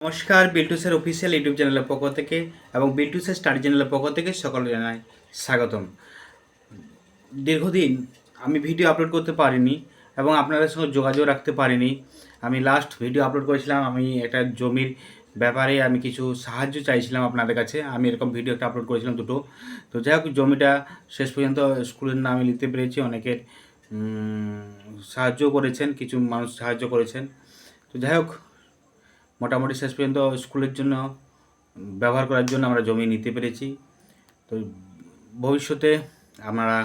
নমস্কার, বিল্টুসের official YouTube চ্যানেলের পক্ষ থেকে এবং বিল্টুসের স্টাডি চ্যানেলের পক্ষ থেকে সকলে জানাই স্বাগতম। দীর্ঘদিন আমি ভিডিও আপলোড করতে পারিনি এবং আপনাদের সঙ্গে যোগাযোগ রাখতে পারিনি। আমি লাস্ট ভিডিও আপলোড করেছিলাম, আমি একটা জমির ব্যাপারে আমি কিছু সাহায্য চাইছিলাম আপনাদের কাছে। আমি এরকম ভিডিও একটা আপলোড করেছিলাম দুটো। তো যাই হোক, জমিটা শেষ পর্যন্ত স্কুলের নামে লিখতে পেরেছি, অনেকের সাহায্য করেছেন, কিছু মানুষ সাহায্য করেছেন। তো যাই হোক মোটামুটি শেষ পর্যন্ত স্কুলের জন্য, ব্যবহার করার জন্য আমরা জমি নিতে পেরেছি। তো ভবিষ্যতে আমরা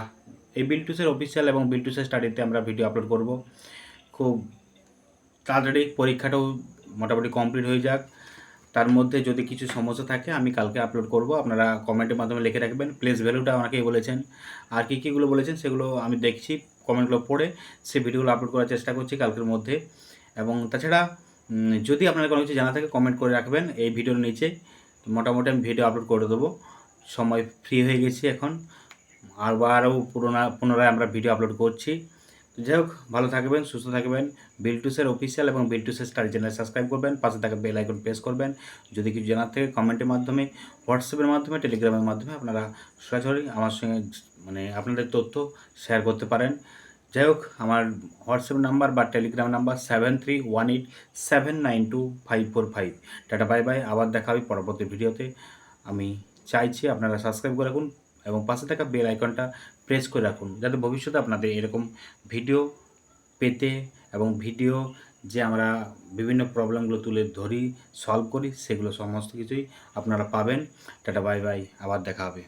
এই বিলটুসের অফিসিয়াল এবং বিলটুসের স্টাডিতে আমরা ভিডিও আপলোড করব। খুব তাড়াতাড়ি পরীক্ষাটাও মোটামুটি কমপ্লিট হয়ে যাক। তার মধ্যে যদি কিছু সমস্যা থাকে, আমি কালকে আপলোড করব। আপনারা কমেন্টের মাধ্যমে লিখে রাখবেন। প্লেস ভ্যালুটা অনেকেই বলেছেন। আর কী কীগুলো বলেছেন, সেগুলো আমি দেখছি। কমেন্টগুলো পড়ে সে ভিডিওগুলো আপলোড করার চেষ্টা করছি কালকের মধ্যে। এবং তাছাড়া যদি আপনার কোনো কিছু জানা থাকে কমেন্ট করে রাখবেন। এই ভিডিওর নিচে মোটামুটি আমি ভিডিও আপলোড করে দেবো। সময় ফ্রি হয়ে গেছি এখন। আবারও পুরোনা, পুনরায় আমরা ভিডিও আপলোড করছি। তো যাই হোক, ভালো থাকবেন, সুস্থ থাকবেন। বিলটুসের অফিসিয়াল এবং বিলটুসের স্টাডি চ্যানেল সাবস্ক্রাইব করবেন। পাশে থাকা বেল আইকন প্রেস করবেন। যদি কিছু জানার থাকে কমেন্টের মাধ্যমে হোয়াটসঅ্যাপের মাধ্যমে টেলিগ্রামের মাধ্যমে আপনারা সরাসরি আমার সঙ্গে মানে আপনাদের তথ্য শেয়ার করতে পারেন। যাই হোক, আমার হোয়াটসঅ্যাপ নাম্বার বা Telegram number seven three one eight seven nine two five four five tata bye bye আবার দেখা হবে পরবর্তী ভিডিওতে। আমি চাইছি আপনারা সাবস্ক্রাইব করে রাখুন এবং পাশে থাকা বেল আইকনটা প্রেস করে রাখুন, যাতে ভবিষ্যতে আপনাদের এরকম ভিডিও পেতে এবং ভিডিও যে আমরা বিভিন্ন প্রবলেমগুলো তুলে ধরি সলভ করি, সেগুলো সমস্ত কিছুই আপনারা পাবেন। টাটা বাই বাই আবার দেখা হবে।